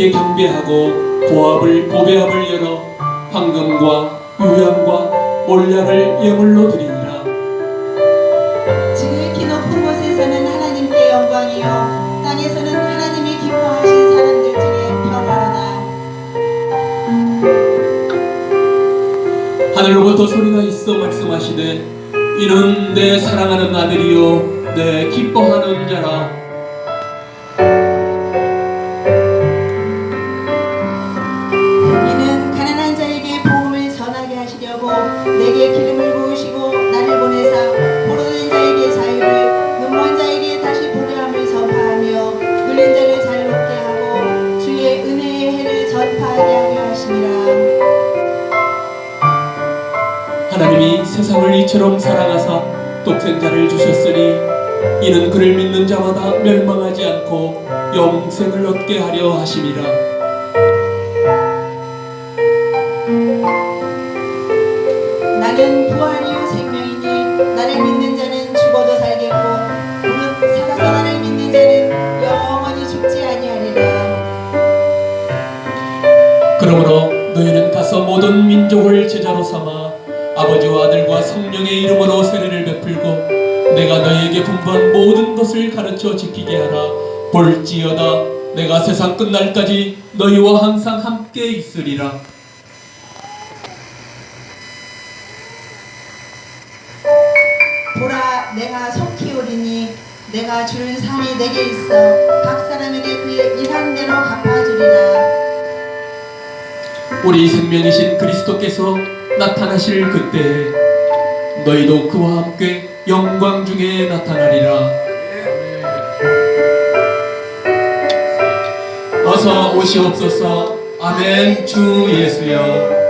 여호와께 경배하고 보합을 보배합을 열어 황금과 유향과 몰량을 예물로 드리니라. 지극히 높은 곳에서는 하나님께 영광이요. 땅에서는 하나님이 기뻐하신 사람들 중에 평화로다. 하늘로부터 소리가 있어 말씀하시되 이는 내 사랑하는 아들이요 내 기뻐하는 자라 내게 기름을 부으시고 나를 보내사 포로된 자에게 자유를 눈먼 자에게 다시 보려함을 전파하며 눌린 자를 자유롭게 하고 주의 은혜의 해를 전파하게 하려 하심이라. 하나님이 세상을 이처럼 사랑하사 독생자를 주셨으니 이는 그를 믿는 자마다 멸망하지 않고 영생을 얻게 하려 하심이라 그러므로 너희는 가서 모든 민족을 제자로 삼아 아버지와 아들과 성령의 이름으로 세례를 베풀고 내가 너희에게 분부한 모든 것을 가르쳐 지키게 하라. 볼지어다 내가 세상 끝날까지 너희와 항상 함께 있으리라. 보라 내가 속히 오리니 내가 줄 산이 내게 있어 각 사람에게 그의 일한 대로 갚아주리라 우리 생명이신 그리스도께서 나타나실 그때에 너희도 그와 함께 영광 중에 나타나리라. 어서 오시옵소서. 아멘. 주 예수여